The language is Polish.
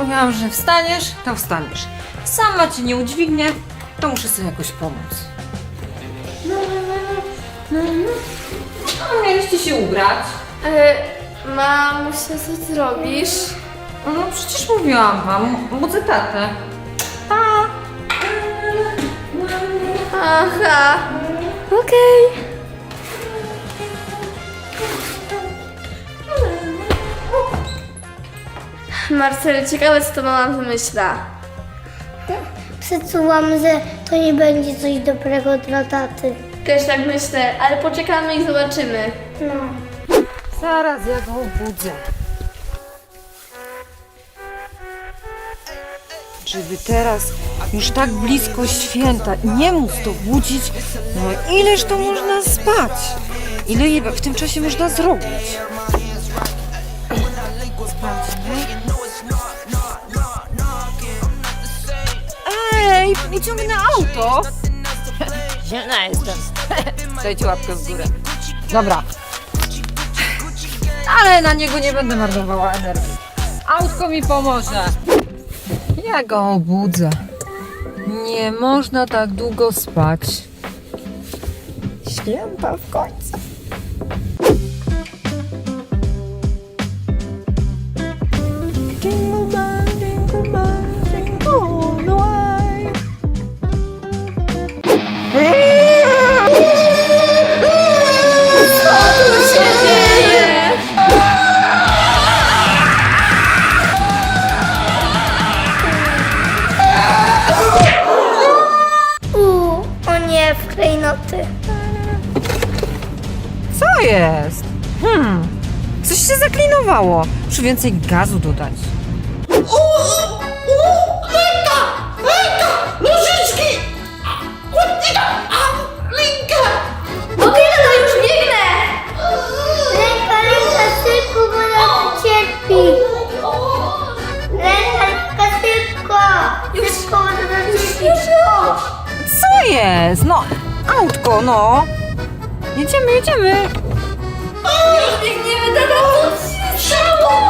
mówiłam, że wstaniesz, to wstaniesz. Sama cię nie udźwignie, to muszę sobie jakoś pomóc. No, mieliście się ubrać. E, mamusia, co ty robisz? No przecież mówiłam wam, budzę tatę. Aha. Okej. Marcel, ciekawe co to mama wymyśla. Przeczułam, że to nie będzie coś dobrego dla taty. Też tak myślę, ale poczekamy i zobaczymy. No. Zaraz ja go obudzę. Żeby teraz, już tak blisko święta, nie móc to budzić, no ileż to można spać? Ile je w tym czasie można zrobić? Sprawdźmy. Ej, nie ciągnę auto! Zielona jestem. Dajcie łapkę w górę. Dobra, ale na niego nie będę marnowała energii. Autko mi pomoże. Ja go obudzę. Nie można tak długo spać. Święta w końcu. Klejnoty. Co jest? Hmm, coś się zaklinowało. Muszę więcej gazu dodać. Okej, no to już biegnę! Lęka, lęka, szybko, bo nas cierpi. Lęka, lęka, szybko. Szybko, bo nas cierpi. Co jest? No, autko, no. Jedziemy, jedziemy. Biegniemy, co się stało?